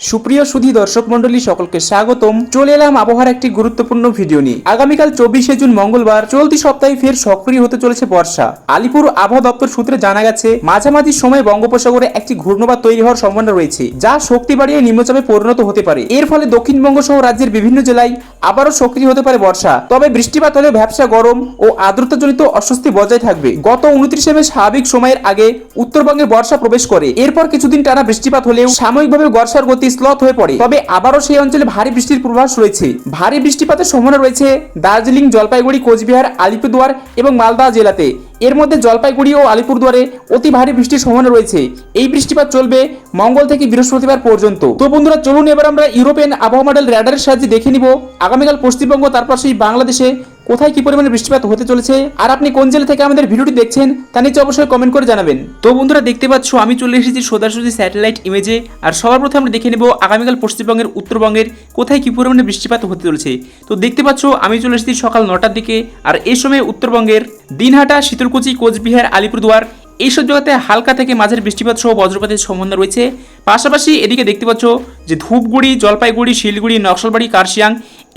সুপ্রিয় সুধী দর্শক মন্ডলী সকলকে স্বাগতম। চলে এলাম আবহাওয়ার একটি গুরুত্বপূর্ণ ভিডিও নিয়ে। আগামীকাল চব্বিশে জুন মঙ্গলবার, চলতি সপ্তাহে ফের সক্রিয় হতে চলেছে বর্ষা। আলিপুর আবহাওয়া দপ্তর সূত্রে জানা গেছে, মাঝামাঝি সময়ে বঙ্গোপসাগরে একটি ঘূর্ণবাদ তৈরি হওয়ার সম্ভাবনা রয়েছে, যা শক্তি বাড়িয়ে নিম্নচাপে পরিণত হতে পারে। এর ফলে দক্ষিণবঙ্গ সহ রাজ্যের বিভিন্ন জেলায় আবারও সক্রিয় হতে পারে বর্ষা। তবে বৃষ্টিপাত হলে ব্যবসা গরম ও আর্দ্রতাজনিত অস্বস্তি বজায় থাকবে। গত উনত্রিশে মে স্বাভাবিক সময়ের আগে উত্তরবঙ্গে বর্ষা প্রবেশ করে। এরপর কিছুদিন টানা বৃষ্টিপাত হলেও সাময়িকভাবে বর্ষার গতি স্লথ হয়ে পড়ে। তবে আবারও সেই অঞ্চলে ভারী বৃষ্টির পূর্বাভাস রয়েছে। ভারী বৃষ্টিপাতের সম্ভাবনা রয়েছে দার্জিলিং, জলপাইগুড়ি, কোচবিহার, আলিপুরদুয়ার এবং মালদা জেলাতে। এর মধ্যে জলপাইগুড়ি ও আলিপুরদুয়ারে অতি ভারী বৃষ্টির সম্ভাবনা রয়েছে। এই বৃষ্টিপাত চলবে মঙ্গল থেকে বৃহস্পতিবার পর্যন্ত। তো বন্ধুরা, চলুন এবার আমরা ইউরোপিয়ান আবহাওয়া মডেল র্যাডারের সাহায্যে দেখে নিব। আগামীকাল পশ্চিমবঙ্গ তার পাশেই বাংলাদেশে কোথায় কি পরিমাণে বৃষ্টিপাত হতে চলেছে? আর আপনি কোন জেলা থেকে আমাদের ভিডিওটি দেখছেন, তা নিচে অবশ্যই কমেন্ট করে জানাবেন। তো বন্ধুরা, দেখতে পাচ্ছ, আমি চলে এসেছি সোজাসুজি স্যাটেলাইট ইমেজে আর সবার প্রথমে আমরা দেখে নেব আগামীকাল পশ্চিমবঙ্গের, উত্তরবঙ্গের কোথায় কি পরিমাণে বৃষ্টিপাত হতে চলেছে। তো দেখতে পাচ্ছ, আমি চলে এসেছি সকাল নটার দিকে। আর এই সময় উত্তরবঙ্গের দিনহাটা, শীতলকুচি, কোচবিহার, আলিপুরদুয়ার এইসব জায়গাতে হালকা থেকে মাঝের বৃষ্টিপাত সহ বজ্রপাতের সম্ভাবনা রয়েছে। পাশাপাশি এদিকে দেখতে পাচ্ছ যে ধূপগুড়ি, জলপাইগুড়ি, শিলিগুড়ি, নকশালবাড়ি, কার্শিয়াং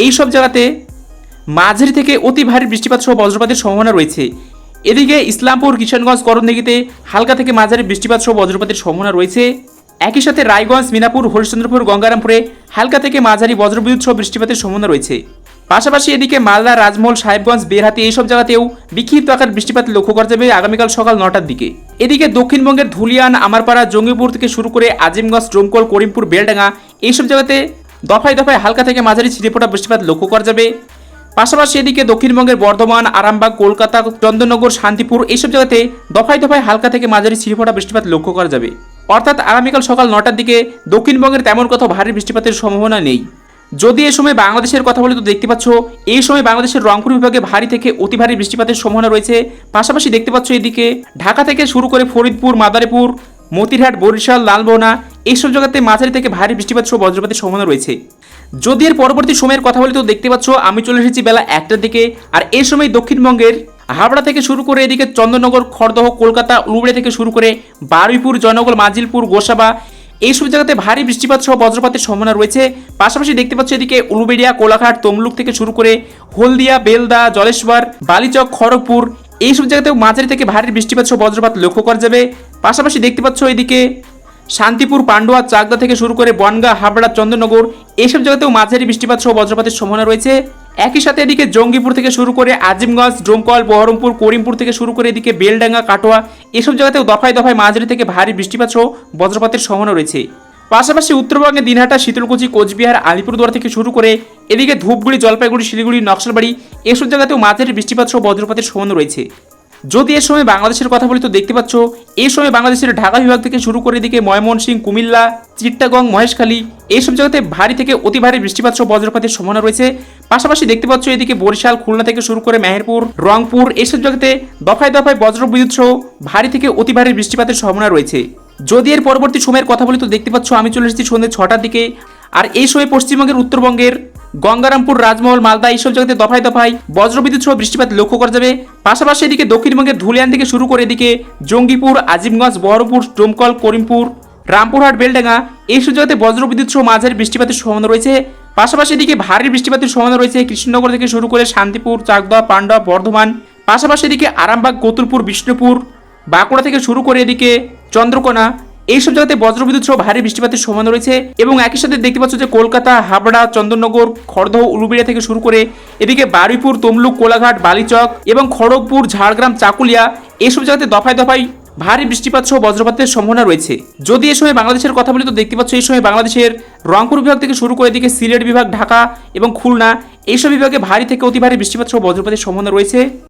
এইসব জায়গাতে মাঝারি থেকে অতি ভারী বৃষ্টিপাত সহ বজ্রপাতের সম্ভাবনা রয়েছে। এদিকে ইসলামপুর, কিষানগঞ্জ করণদিঘিতে হালকা থেকে মাঝারি বৃষ্টিপাত সহ বজ্রপাতের সম্ভাবনা রয়েছে। একই সাথে রায়গঞ্জ, মিনাপুর, হরিশ্চন্দ্রপুর, গঙ্গারামপুরে হালকা থেকে মাঝারি বজ্রবিদ্যুৎ সহ বৃষ্টিপাতের সম্ভাবনা রয়েছে। পাশাপাশি এদিকে মালদা, রাজমহল, সাহেবগঞ্জ বেরহাতি এইসব জায়গাতেও বিক্ষিপ্ত আকার বৃষ্টিপাত লক্ষ্য করা যাবে আগামীকাল সকাল নটার দিকে। এদিকে দক্ষিণবঙ্গের ধুলিয়ান, আমারপাড়া, জঙ্গিপুর থেকে শুরু করে আজিমগঞ্জ ডোমকল করিমপুর, বেলডাঙ্গা এইসব জায়গাতে দফায় দফায় হালকা থেকে মাঝারি ছিটেফোঁটা বৃষ্টিপাত লক্ষ্য করা যাবে। পাশাপাশি এদিকে দক্ষিণবঙ্গের বর্ধমান, আরামবাগ, কলকাতা, চন্দননগর, শান্তিপুর এইসব জায়গাতে দফায় দফায় হালকা থেকে মাঝারি ছিটেফোঁটা বৃষ্টিপাত লক্ষ্য করা যাবে। অর্থাৎ আগামীকাল সকাল নটার দিকে দক্ষিণবঙ্গের তেমন কোথাও ভারী বৃষ্টিপাতের সম্ভাবনা নেই। যদি এ সময় বাংলাদেশের কথা বলে তো দেখতে পাচ্ছ এই সময় বাংলাদেশের রংপুর বিভাগে ভারী থেকে অতি ভারী বৃষ্টিপাতের সম্ভাবনা রয়েছে। পাশাপাশি দেখতে পাচ্ছ এদিকে ঢাকা থেকে শুরু করে ফরিদপুর, মাদারীপুর, মতিরহাট, বরিশাল, লালমোহনা এইসব জায়গাতে মাঝারি থেকে ভারী বৃষ্টিপাত সহ বজ্রপাতের সম্ভাবনা রয়েছে। যদি এর পরবর্তী সময়ের কথা বলি, তো দেখতে পাচ্ছ, আমি চলে এসেছি বেলা একটার দিকে। আর এই সময় দক্ষিণবঙ্গের হাবড়া থেকে শুরু করে এদিকে চন্দননগর খড়দহ, কলকাতা উলুবেড়া থেকে শুরু করে বারুইপুর, জয়নগর, মাজিলপুর, গোসাবা, এইসব জায়গাতে ভারী বৃষ্টিপাত সহ বজ্রপাতের সম্ভাবনা রয়েছে। পাশাপাশি দেখতে পাচ্ছ এদিকে উলুবেড়িয়া, কোলাঘাট, তমলুক থেকে শুরু করে হলদিয়া, বেলদা, জলেশ্বর, বালিচক, খড়গপুর, এইসব জায়গাতেও মাঝারি থেকে ভারী বৃষ্টিপাত সহ বজ্রপাত লক্ষ্য করা যাবে। পাশাপাশি দেখতে পাচ্ছ এদিকে শান্তিপুর, পান্ডুয়া, চাকদা থেকে শুরু করে বনগা, হাবড়া, চন্দ্রনগর এইসব জায়গাতেও মাঝারি বৃষ্টিপাত সহ বজ্রপাতের সম্ভাবনা রয়েছে। একই সাথে এদিকে জঙ্গিপুর থেকে শুরু করে আজিমগঞ্জ, ডোমকল, বহরমপুর, করিমপুর থেকে শুরু করে এদিকে বেলডাঙ্গা, কাটোয়া এসব জায়গাতেও দফায় দফায় মাঝারি থেকে ভারী বৃষ্টিপাত সহ বজ্রপাতের সম্ভাবনা রয়েছে। পাশাপাশি উত্তরবঙ্গে দিনহাটা, শীতলকুচি, কোচবিহার, আলিপুরদুয়ার থেকে শুরু করে এদিকে ধূপগুড়ি, জলপাইগুড়ি, শিলিগুড়ি, নকশালবাড়ি এসব জায়গাতেও মাঝারি বৃষ্টিপাত সহ বজ্রপাতের সম্ভাবনা রয়েছে। যদি এর সময় বাংলাদেশের কথা বলি, তো দেখতে পাচ্ছ এই সময় বাংলাদেশের ঢাকা বিভাগ থেকে শুরু করে এদিকে ময়মনসিংহ কুমিল্লা চিট্টাগং মহেশখালী এইসব জায়গাতে ভারী থেকে অতি ভারী বৃষ্টিপাত সহ বজ্রপাতের সম্ভাবনা রয়েছে। পাশাপাশি দেখতে পাচ্ছ এদিকে বরিশাল, খুলনা থেকে শুরু করে মেহেরপুর, রংপুর এইসব জায়গাতে দফায় দফায় বজ্র বিদ্যুৎ সহ ভারী থেকে অতি ভারী বৃষ্টিপাতের সম্ভাবনা রয়েছে। যদি এর পরবর্তী সময়ের কথা বলি, তো দেখতে পাচ্ছ আমি চলে এসেছি সন্ধ্যে ছটার দিকে। আর এই সময় পশ্চিমবঙ্গের উত্তরবঙ্গের গঙ্গারামপুর, রাজমহল, মালদা এইসব জায়গাতে দফায় দফায় বজ্রবিদ্যুৎ সহ বৃষ্টিপাত লক্ষ্য করা যাবে। পাশাপাশি এদিকে দক্ষিণবঙ্গের ধুলিয়ান থেকে শুরু করে এদিকে জঙ্গিপুর, আজিমগঞ্জ, বহরমপুর, ডোমকল, করিমপুর, রামপুরহাট, বেলডাঙ্গা এইসব জায়গাতে বজ্রবিদ্যুৎ সহ মাঝারি বৃষ্টিপাতের সম্ভাবনা রয়েছে। পাশাপাশি এদিকে ভারী বৃষ্টিপাতের সম্ভাবনা রয়েছে কৃষ্ণনগর থেকে শুরু করে শান্তিপুর চাকদা পান্ডা বর্ধমান। পাশাপাশি এদিকে আরামবাগ, কতুলপুর, বিষ্ণুপুর, বাঁকুড়া থেকে শুরু করে এদিকে চন্দ্রকোনা এইসব জায়গাতে বজ্রবিদ্যুৎ সহ ভারী বৃষ্টিপাতের সম্ভাবনা রয়েছে এবং একই সাথে দেখতে পাচ্ছ যে কলকাতা, হাবড়া, চন্দননগর, খড়দহ উলুবিড়া থেকে শুরু করে এদিকে বারুইপুর, তমলুক, কোলাঘাট, বালিচক এবং খড়গপুর, ঝাড়গ্রাম, চাকুলিয়া এইসব জায়গাতে দফায় দফায় ভারী বৃষ্টিপাত সহ বজ্রপাতের সম্ভাবনা রয়েছে। যদি এ সময় বাংলাদেশের কথা বলি, তো দেখতে পাচ্ছ এই সময় বাংলাদেশের রংপুর বিভাগ থেকে শুরু করে এদিকে সিলেট বিভাগ, ঢাকা এবং খুলনা, এইসব বিভাগে ভারী থেকে অতি ভারী বৃষ্টিপাত সহ বজ্রপাতের সম্ভাবনা রয়েছে।